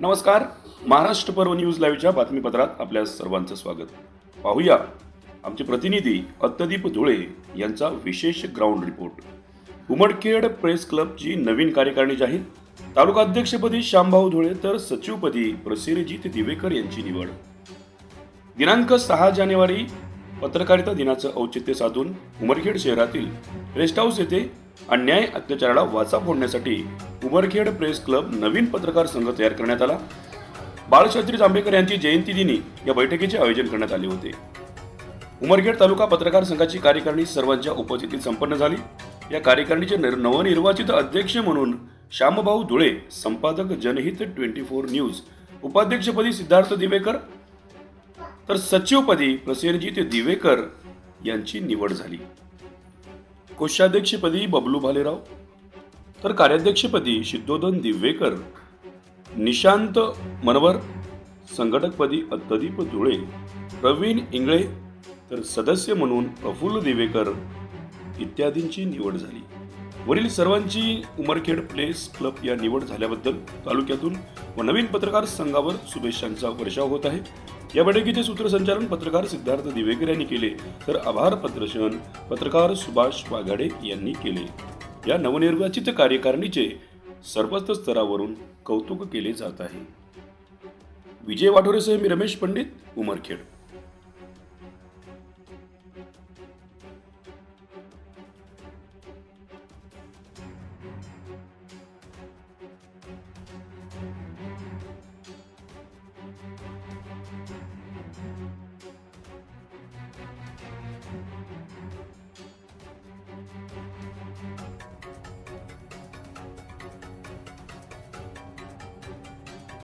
नमस्कार. महाराष्ट्र पर्व न्यूज लाईव्हच्या बातमीपत्रात आपल्या सर्वांचं स्वागत. पाहूया. आमचे प्रतिनिधी अत्तदीप धुळे यांचा विशेष ग्राउंड रिपोर्ट उमडखेड प्रेस क्लबची नवीन कार्यकारिणी जाहीर. तालुका अध्यक्षपदी श्यामभाऊ धुळे तर सचिवपदी प्रसिरजित दिवेकर यांची निवड. दिनांक सहा जानेवारी पत्रकारिता दिनाचं औचित्य साधून उमरखेड शहरातील रेस्ट हाऊस येथे अन्याय अत्याचाराला वाचा फोडण्यासाठी उमरखेड प्रेस क्लब नवीन पत्रकार संघ तयार करण्यात आला. बाळशास्त्री जांभेकर यांची जयंती दिनी या बैठकीचे आयोजन करण्यात आले होते. उमरखेड तालुका पत्रकार संघाची कार्यकारिणी सर्वांच्या उपस्थितीत संपन्न झाली. या कार्यकारिणीचे नवनिर्वाचित अध्यक्ष म्हणून श्यामभाऊ धुळे संपादक जनहित ट्वेंटी फोर न्यूज उपाध्यक्षपदी सिद्धार्थ दिवेकर तर सचिवपदी प्रसेनजित दिवेकर यांची निवड झाली. कोषाध्यक्षपदी बबलू भालेराव तर कार्याध्यक्षपदी सिद्धोधन दिवेकर निशांत मनवर संघटकपदी अत्तदीप धुळे प्रवीण इंगळे तर सदस्य म्हणून प्रफुल्ल दिवेकर इत्यादींची निवड झाली. वरील सर्वांची उमरखेड प्लेस क्लब या निवड झाल्याबद्दल तालुक्यातून व नवीन पत्रकार संघावर शुभेच्छांचा वर्षाव होत आहे. या बैठकीचे सूत्रसंचालन पत्रकार सिद्धार्थ दिवेकर यांनी केले. तर आभार प्रदर्शन पत्रकार सुभाष वाघाडे यांनी केले. या नवनिर्वाचित कार्यकारिणीचे सर्वच स्तरावरून कौतुक केले जात आहे. विजय वाठोरेसह मी रमेश पंडित उमरखेड.